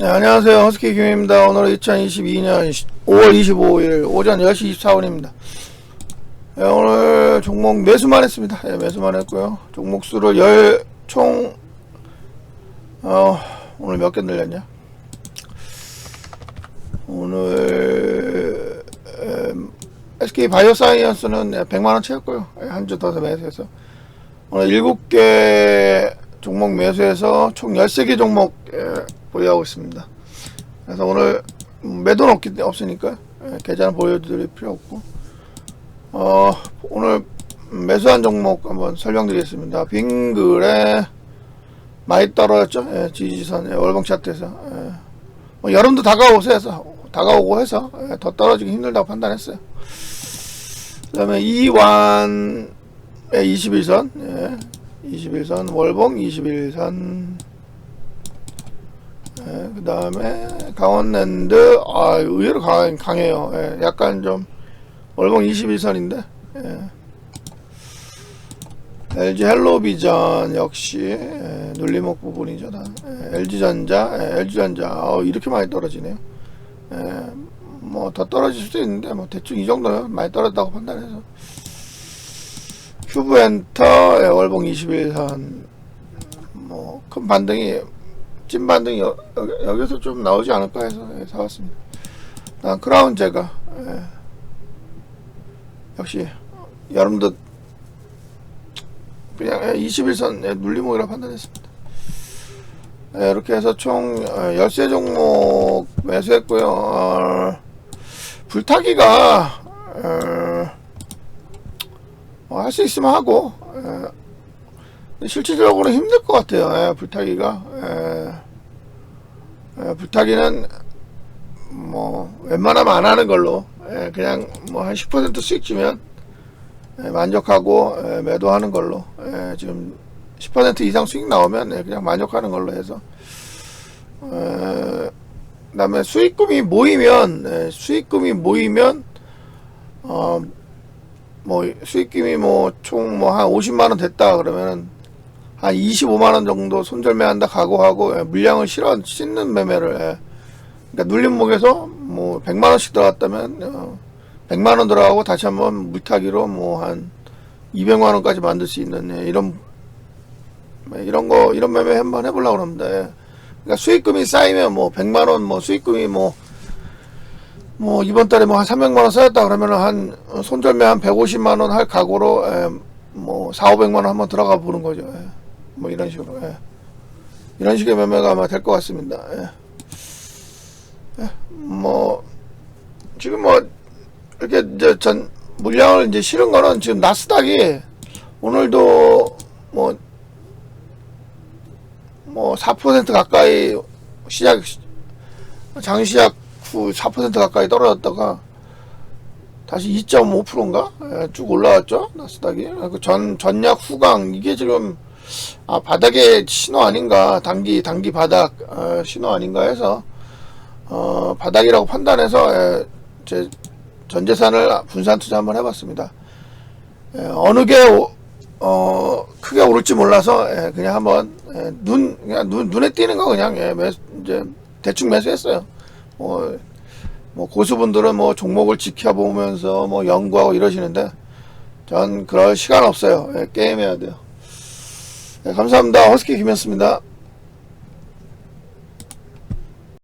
네, 안녕하세요. 허스키 김입니다. 오늘은 2022년 5월 25일 오전 10시 24분입니다. 네, 오늘 종목 매수만 했습니다. 네, 매수만 했고요. 종목 수를 10, 총, 어, 오늘 몇 개 늘렸냐? 오늘, 음, SK 바이오사이언스는 100만 원 채웠고요. 한 주더 매수해서. 오늘 7개 종목 매수해서 총 13개 종목 예, 보유하고 있습니다. 그래서 오늘 매도는 없기, 없으니까 예, 계좌는 보여드릴 필요 없고 어, 오늘 매수한 종목 한번 설명드리겠습니다. 빙글에 많이 떨어졌죠? 예, 지지선 예, 월봉 차트에서 예. 뭐 여름도 다가오고 해서 다가오고 해서 예, 더 떨어지기 힘들다고 판단했어요. 그다음에 이완의 21선 예, 21선 월봉 21선. 예, 그 다음에 강원랜드 아 의외로 강, 강해요. 예, 약간 좀 월봉 21선인데 예. LG 헬로비전 역시 예, 눌림목 부분이죠 다. 예, LG전자 예, LG전자. 어, 이렇게 많이 떨어지네요. 예, 뭐더 떨어질 수도 있는데 뭐 대충 이 정도면 많이 떨어졌다고 판단해서 큐브엔터 예, 월봉 21선 뭐 큰 반등이 찐 반등이 여, 여 기, 서좀 나오지 않을까 해서 예, 사왔습니다. 난 크라운 제가 예, 역시 여름도 그냥 예, 21선 예, 눌림목이라 판단했습니다. 예, 이렇게 해서 총 어, 13 종목 매수했고요. 어, 불타기가 어, 뭐 할 수 있으면 하고 예, 실질적으로 힘들 것 같아요. 예, 불타기가. 예, 예, 불타기는 뭐 웬만하면 안 하는 걸로. 예, 그냥 뭐 한 10% 수익 주면 예, 만족하고 예, 매도하는 걸로. 예, 지금 10% 이상 수익 나오면 예, 그냥 만족하는 걸로 해서. 예, 그다음에 수익금이 모이면 예, 수익금이 모이면 어, 뭐 수익금이 뭐 총 뭐 한 50만 원 됐다 그러면은 한 25만 원 정도 손절매한다 각오하고 예, 물량을 실어 씻는 매매를 예. 그러니까 눌림목에서 뭐 100만 원씩 들어갔다면 어, 100만 원 들어가고 다시 한번 물타기로 뭐 한 200만 원까지 만들 수 있는 예, 이런 예, 이런 거 이런 매매 한번 해보려고 합니다. 예. 그러니까 수익금이 쌓이면 뭐 100만 원 뭐 수익금이 뭐 뭐 이번 달에 뭐 한 300만 원 쌓였다 그러면은 한 어, 손절매 한 150만 원 할 각오로 에, 뭐 4, 500만 원 한번 들어가 보는 거죠. 예. 뭐 이런 식으로 예. 이런 식의 매매가 아마 될 것 같습니다. 예. 예. 뭐 지금 뭐 이렇게 이제 전 물량을 이제 실은 거는 지금 나스닥이 오늘도 뭐 뭐 4% 가까이 시작 장 시작 후 4% 가까이 떨어졌다가 다시 2.5%인가? 예, 쭉 올라왔죠? 나스닥이. 그전 전약 후강. 이게 지금 아 바닥의 신호 아닌가? 단기 단기 바닥 어, 신호 아닌가 해서 어 바닥이라고 판단해서 예, 제 전재산을 분산 투자 한번 해봤습니다. 예, 어느 게 오- 어, 크게 오를지 몰라서 예, 그냥 한번 예, 눈 그냥 눈 눈에 띄는 거 그냥 예, 매, 이제 대충 매수했어요. 뭐, 뭐 고수분들은 뭐 종목을 지켜보면서 뭐 연구하고 이러시는데 전 그럴 시간 없어요. 예, 게임해야 돼요. 예, 감사합니다. 허스키 김이었습니다.